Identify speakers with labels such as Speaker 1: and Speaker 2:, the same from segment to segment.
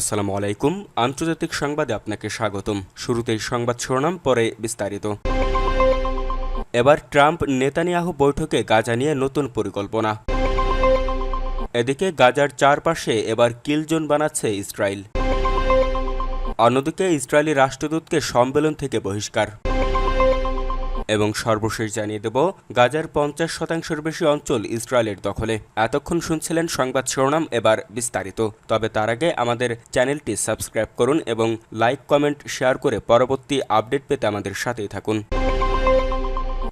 Speaker 1: আসসালামু আলাইকুম আন্তর্জাতিক সংবাদে আপনাকে স্বাগতম শুরুতেই সংবাদ শিরোনাম পরে বিস্তারিত এবার ট্রাম্প নেতানিয়াহু বৈঠকে গাজা নিয়ে নতুন পরিকল্পনা এদিকে গাজার চারপাশে এবার কিলজোন বানাচ্ছে ইসরায়েল অন্যদিকে ইসরায়েলি রাষ্ট্রদূতকে সম্মেলন থেকে বহিষ্কার এবং সর্বশেষ জানিয়ে দেব গাজার পঞ্চাশ শতাংশের বেশি অঞ্চল ইসরায়েলের দখলে এতক্ষণ শুনছিলেন সংবাদ শিরোনাম এবার বিস্তারিত তবে তার আগে আমাদের চ্যানেলটি সাবস্ক্রাইব করুন এবং লাইক কমেন্ট শেয়ার করে পরবর্তী আপডেট পেতে আমাদের সাথেই থাকুন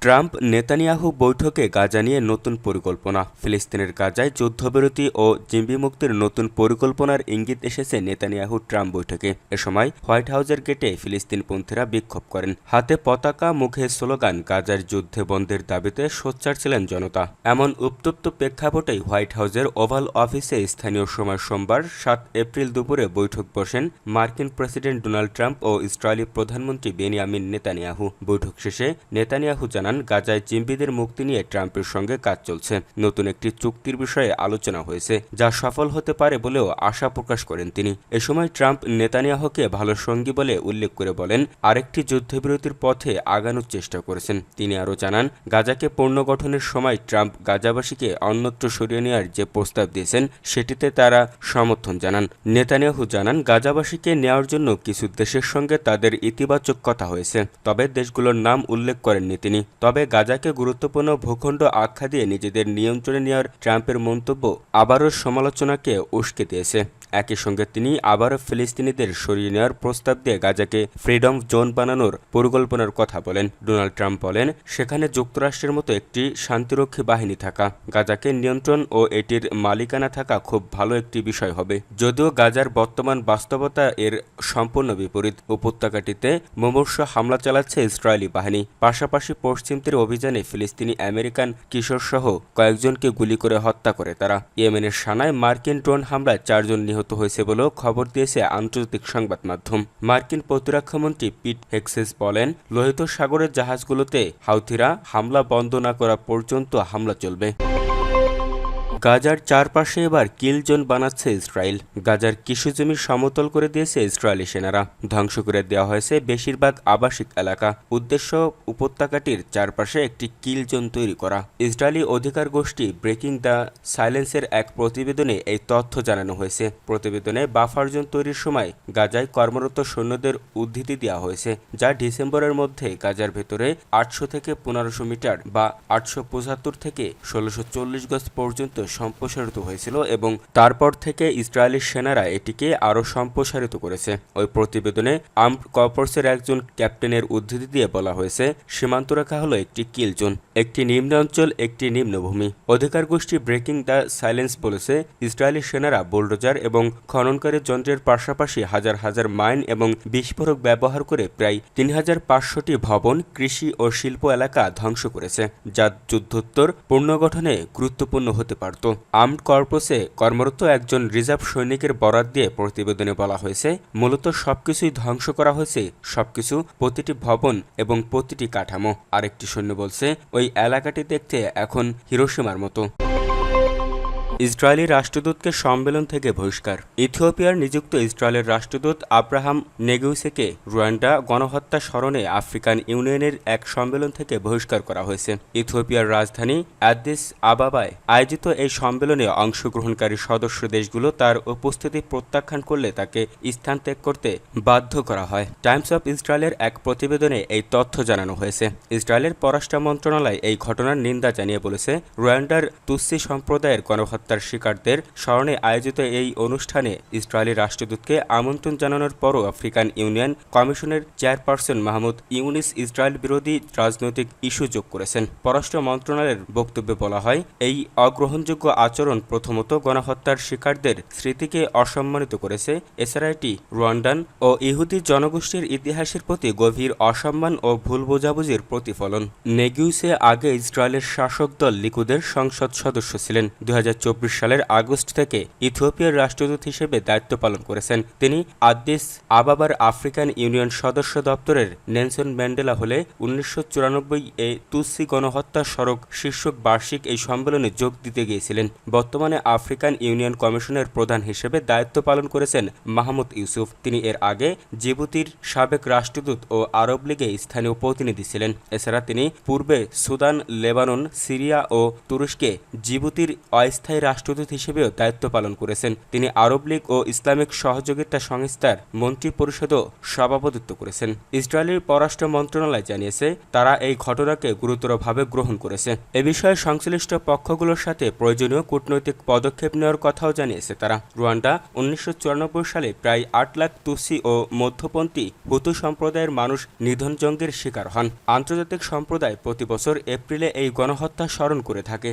Speaker 1: ট্রাম্প নেতানিয়াহু বৈঠকে গাজা নিয়ে নতুন পরিকল্পনা ফিলিস্তিনের গাজায় যুদ্ধবিরতি ও জিম্বি মুক্তির নতুন পরিকল্পনার ইঙ্গিত এসেছে নেতানিয়াহু ট্রাম্প বৈঠকে এ সময় হোয়াইট হাউজের গেটে ফিলিস্তিনপন্থীরা বিক্ষোভ করেন হাতে পতাকা মুখে স্লোগান গাজার যুদ্ধে বন্ধের দাবিতে সোচ্চার ছিলেন জনতা এমন উত্তপ্ত প্রেক্ষাপটেই হোয়াইট হাউজের ওভাল অফিসে স্থানীয় সময় সোমবার সাত এপ্রিল দুপুরে বৈঠক বসেন মার্কিন প্রেসিডেন্ট ডোনাল্ড ট্রাম্প ও ইসরায়েলি প্রধানমন্ত্রী বেনিয়ামিন নেতানিয়াহু বৈঠক শেষে নেতানিয়াহু জানান জানান গাজায় জিম্বিদের মুক্তি নিয়ে ট্রাম্পের সঙ্গে কাজ চলছে নতুন একটি চুক্তির বিষয়ে আলোচনা হয়েছে যা সফল হতে পারে বলেও আশা প্রকাশ করেন তিনি এ সময় ট্রাম্প নেতানিয়াহকে ভালো সঙ্গী বলে উল্লেখ করে বলেন আরেকটি যুদ্ধবিরতির পথে আগানোর চেষ্টা করেছেন তিনি আরও জানান গাজাকে পণ্য গঠনের সময় ট্রাম্প গাজাবাসীকে অন্যত্র সরিয়ে নেওয়ার যে প্রস্তাব দিয়েছেন সেটিতে তারা সমর্থন জানান নেতানিয়াহু জানান গাজাবাসীকে নেওয়ার জন্য কিছু দেশের সঙ্গে তাদের ইতিবাচক কথা হয়েছে তবে দেশগুলোর নাম উল্লেখ করেননি তিনি তবে গাজাকে গুরুত্বপূর্ণ ভূখণ্ড আখ্যা দিয়ে নিজেদের নিয়ন্ত্রণে নেওয়ার ট্রাম্পের মন্তব্য আবারও সমালোচনাকে উস্কে দিয়েছে একই সঙ্গে তিনি আবার ফিলিস্তিনিদের সরিয়ে নেওয়ার প্রস্তাব দিয়ে গাজাকে ফ্রিডম জোন বানানোর পরিকল্পনার কথা বলেন ডোনাল্ড ট্রাম্প বলেন সেখানে যুক্তরাষ্ট্রের মতো একটি শান্তিরক্ষী বাহিনী থাকা গাজাকে নিয়ন্ত্রণ ও এটির মালিকানা থাকা খুব ভালো একটি বিষয় হবে যদিও গাজার বর্তমান বাস্তবতা এর সম্পূর্ণ বিপরীত উপত্যকাটিতে মুমূর্ষ হামলা চালাচ্ছে ইসরায়েলি বাহিনী পাশাপাশি পশ্চিম তীর অভিযানে ফিলিস্তিনি আমেরিকান কিশোর সহ কয়েকজনকে গুলি করে হত্যা করে তারা ইয়েমেনের সানায় মার্কিন ড্রোন হামলায় চারজন নিহত নিহত হয়েছে বলেও খবর দিয়েছে আন্তর্জাতিক সংবাদ মাধ্যম মার্কিন প্রতিরক্ষামন্ত্রী পিট হেক্সেস বলেন লোহিত সাগরের জাহাজগুলোতে হাউথিরা হামলা বন্ধ না করা পর্যন্ত হামলা চলবে গাজার চারপাশে এবার কিল জোন বানাচ্ছে ইসরায়েল গাজার কৃষি জমি সমতল করে দিয়েছে ইসরায়েলি সেনারা ধ্বংস করে দেওয়া হয়েছে বেশিরভাগ আবাসিক এলাকা উদ্দেশ্য উপত্যকাটির চারপাশে একটি কিল জোন তৈরি করা ইসরায়েলি অধিকার গোষ্ঠী ব্রেকিং দ্য সাইলেন্সের এক প্রতিবেদনে এই তথ্য জানানো হয়েছে প্রতিবেদনে বাফার জোন তৈরির সময় গাজায় কর্মরত সৈন্যদের উদ্ধৃতি দেওয়া হয়েছে যা ডিসেম্বরের মধ্যে গাজার ভেতরে আটশো থেকে পনেরোশো মিটার বা আটশো থেকে ষোলোশো চল্লিশ গজ পর্যন্ত সম্প্রসারিত হয়েছিল এবং তারপর থেকে ইসরায়েলি সেনারা এটিকে আরও সম্প্রসারিত করেছে ওই প্রতিবেদনে আর্ম কর্পসের একজন ক্যাপ্টেনের উদ্ধৃতি দিয়ে বলা হয়েছে সীমান্ত রেখা হলো একটি কিলজোন একটি নিম্ন অঞ্চল একটি নিম্নভূমি অধিকার গোষ্ঠী ব্রেকিং দ্য সাইলেন্স বলেছে ইসরায়েলি সেনারা বোল্ডোজার এবং খননকারী যন্ত্রের পাশাপাশি হাজার হাজার মাইন এবং বিস্ফোরক ব্যবহার করে প্রায় তিন হাজার পাঁচশোটি ভবন কৃষি ও শিল্প এলাকা ধ্বংস করেছে যা যুদ্ধোত্তর পুনর্গঠনে গুরুত্বপূর্ণ হতে পারত আর্মড কর্পসে কর্মরত একজন রিজার্ভ সৈনিকের বরাদ দিয়ে প্রতিবেদনে বলা হয়েছে মূলত সবকিছুই ধ্বংস করা হয়েছে সবকিছু প্রতিটি ভবন এবং প্রতিটি কাঠামো আরেকটি সৈন্য বলছে ওই এলাকাটি দেখতে এখন হিরোসীমার মতো ইসরায়েলি রাষ্ট্রদূতকে সম্মেলন থেকে বহিষ্কার ইথিওপিয়ার নিযুক্ত ইসরায়েলের রাষ্ট্রদূত আব্রাহাম নেগুসেকে রুয়ান্ডা গণহত্যা স্মরণে আফ্রিকান ইউনিয়নের এক সম্মেলন থেকে বহিষ্কার করা হয়েছে ইথিওপিয়ার রাজধানী অ্যাদিস আবাবায় আয়োজিত এই সম্মেলনে অংশগ্রহণকারী সদস্য দেশগুলো তার উপস্থিতি প্রত্যাখ্যান করলে তাকে স্থান ত্যাগ করতে বাধ্য করা হয় টাইমস অফ ইসরায়েলের এক প্রতিবেদনে এই তথ্য জানানো হয়েছে ইসরায়েলের পররাষ্ট্র মন্ত্রণালয় এই ঘটনার নিন্দা জানিয়ে বলেছে রুয়ান্ডার তুসি সম্প্রদায়ের গণহত্যা হত্যার শিকারদের স্মরণে আয়োজিত এই অনুষ্ঠানে ইসরায়েলের রাষ্ট্রদূতকে আমন্ত্রণ জানানোর পরও আফ্রিকান ইউনিয়ন কমিশনের চেয়ারপারসন মাহমুদ ইউনিস ইসরায়েল বিরোধী রাজনৈতিক ইস্যু যোগ করেছেন পররাষ্ট্র মন্ত্রণালয়ের বক্তব্যে বলা হয় এই অগ্রহণযোগ্য আচরণ প্রথমত গণহত্যার শিকারদের স্মৃতিকে অসম্মানিত করেছে এছাড়া এটি রোয়ান্ডান ও ইহুদি জনগোষ্ঠীর ইতিহাসের প্রতি গভীর অসম্মান ও ভুল বোঝাবুঝির প্রতিফলন নেগিউসে আগে ইসরায়েলের শাসক দল লিকুদের সংসদ সদস্য ছিলেন দু সালের আগস্ট থেকে ইথিওপিয়ার রাষ্ট্রদূত হিসেবে দায়িত্ব পালন করেছেন তিনি আদ্দিস আবাবার আফ্রিকান ইউনিয়ন সদস্য দপ্তরের নেলসন ম্যান্ডেলা হলে উনিশশো এ তুসি গণহত্যা সড়ক শীর্ষক বার্ষিক এই সম্মেলনে যোগ দিতে গিয়েছিলেন বর্তমানে আফ্রিকান ইউনিয়ন কমিশনের প্রধান হিসেবে দায়িত্ব পালন করেছেন মাহমুদ ইউসুফ তিনি এর আগে জিবুতির সাবেক রাষ্ট্রদূত ও আরব লীগে স্থানীয় প্রতিনিধি ছিলেন এছাড়া তিনি পূর্বে সুদান লেবানন সিরিয়া ও তুরস্কে জিবুতির অস্থায়ী রাষ্ট্রদূত হিসেবেও দায়িত্ব পালন করেছেন তিনি আরব লীগ ও ইসলামিক সহযোগিতা সংস্থার মন্ত্রী পরিষদও সভাপতিত্ব করেছেন ইসরায়েলের পররাষ্ট্র মন্ত্রণালয় জানিয়েছে তারা এই ঘটনাকে গুরুতরভাবে গ্রহণ করেছে এ বিষয়ে সংশ্লিষ্ট পক্ষগুলোর সাথে প্রয়োজনীয় কূটনৈতিক পদক্ষেপ নেওয়ার কথাও জানিয়েছে তারা রুয়ান্ডা উনিশশো সালে প্রায় আট লাখ তুসি ও মধ্যপন্থী হুতু সম্প্রদায়ের মানুষ নিধনজঙ্গের শিকার হন আন্তর্জাতিক সম্প্রদায় প্রতি বছর এপ্রিলে এই গণহত্যা স্মরণ করে থাকে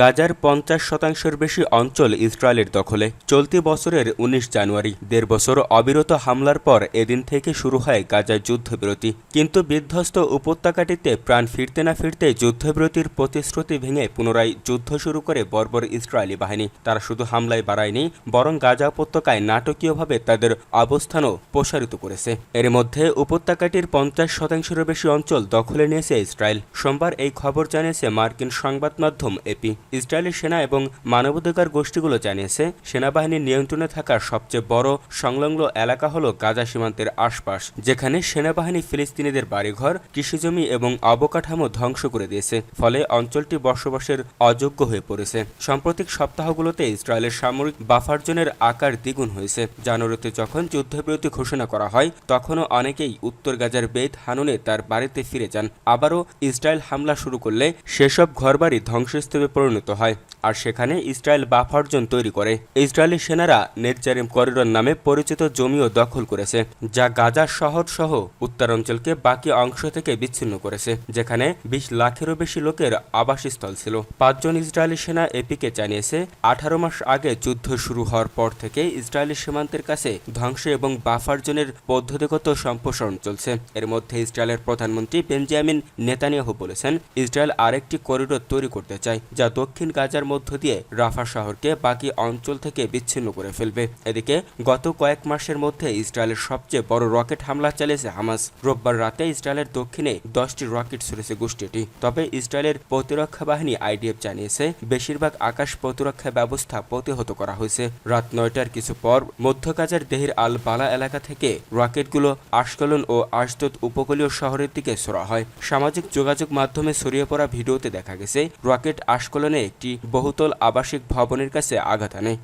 Speaker 1: গাজার পঞ্চাশ শতাংশের বেশি অঞ্চল ইসরায়েলের দখলে চলতি বছরের ১৯ জানুয়ারি দেড় বছর অবিরত হামলার পর এদিন থেকে শুরু হয় গাজার যুদ্ধবিরতি কিন্তু বিধ্বস্ত উপত্যকাটিতে প্রাণ ফিরতে না ফিরতে যুদ্ধবিরতির প্রতিশ্রুতি ভেঙে পুনরায় যুদ্ধ শুরু করে বর্বর ইসরায়েলি বাহিনী তারা শুধু হামলায় বাড়ায়নি বরং গাজা উপত্যকায় নাটকীয়ভাবে তাদের অবস্থানও প্রসারিত করেছে এর মধ্যে উপত্যকাটির পঞ্চাশ শতাংশেরও বেশি অঞ্চল দখলে নিয়েছে ইসরায়েল সোমবার এই খবর জানিয়েছে মার্কিন সংবাদ মাধ্যম এপি ইসরায়েলের সেনা এবং মানবাধিকার গোষ্ঠীগুলো জানিয়েছে সেনাবাহিনীর নিয়ন্ত্রণে থাকা সবচেয়ে বড় সংলগ্ন এলাকা হল গাজা সীমান্তের আশপাশ যেখানে সেনাবাহিনী ফিলিস্তিনিদের বাড়িঘর কৃষিজমি এবং অবকাঠামো ধ্বংস করে দিয়েছে ফলে অঞ্চলটি বসবাসের অযোগ্য হয়ে পড়েছে সাম্প্রতিক সপ্তাহগুলোতে ইসরায়েলের সামরিক বাফার্জনের আকার দ্বিগুণ হয়েছে জানুয়ারিতে যখন যুদ্ধবিরতি ঘোষণা করা হয় তখনও অনেকেই উত্তর গাজার বেদ হানুনে তার বাড়িতে ফিরে যান আবারও ইসরায়েল হামলা শুরু করলে সেসব ঘরবাড়ি ধ্বংসস্তূপে পড়ে Manu Tohai আর সেখানে ইসরায়েল বাফার জোন তৈরি করে ইসরায়েলি সেনারা নেটজারিম করিডোর নামে পরিচিত জমিও দখল করেছে যা গাজা শহর সহ উত্তরাঞ্চলকে বাকি অংশ থেকে বিচ্ছিন্ন করেছে যেখানে বিশ লাখেরও বেশি লোকের আবাসস্থল ছিল পাঁচজন ইসরায়েলি সেনা এপিকে জানিয়েছে আঠারো মাস আগে যুদ্ধ শুরু হওয়ার পর থেকে ইসরায়েলি সীমান্তের কাছে ধ্বংস এবং বাফার জোনের পদ্ধতিগত সম্প্রসারণ চলছে এর মধ্যে ইসরায়েলের প্রধানমন্ত্রী বেঞ্জামিন নেতানিয়াহু বলেছেন ইসরায়েল আরেকটি করিডোর তৈরি করতে চায় যা দক্ষিণ গাজার মধ্যে মধ্য দিয়ে রাফা শহরকে বাকি অঞ্চল থেকে বিচ্ছিন্ন করে ফেলবে এদিকে গত কয়েক মাসের মধ্যে ইসরায়েলের সবচেয়ে বড় রকেট হামলা চালিয়েছে হামাস রোববার রাতে ইসরায়েলের দক্ষিণে দশটি রকেট ছুড়েছে গোষ্ঠীটি তবে ইসরায়েলের প্রতিরক্ষা বাহিনী আইডিএফ জানিয়েছে বেশিরভাগ আকাশ প্রতিরক্ষা ব্যবস্থা প্রতিহত করা হয়েছে রাত নয়টার কিছু পর মধ্যকাজের কাজার দেহির আল বালা এলাকা থেকে রকেটগুলো আশকলন ও আশদত উপকূলীয় শহরের দিকে ছোড়া হয় সামাজিক যোগাযোগ মাধ্যমে ছড়িয়ে পড়া ভিডিওতে দেখা গেছে রকেট আশকলনে একটি বহু বহুতল আবাসিক ভবনের কাছে আঘাত আনে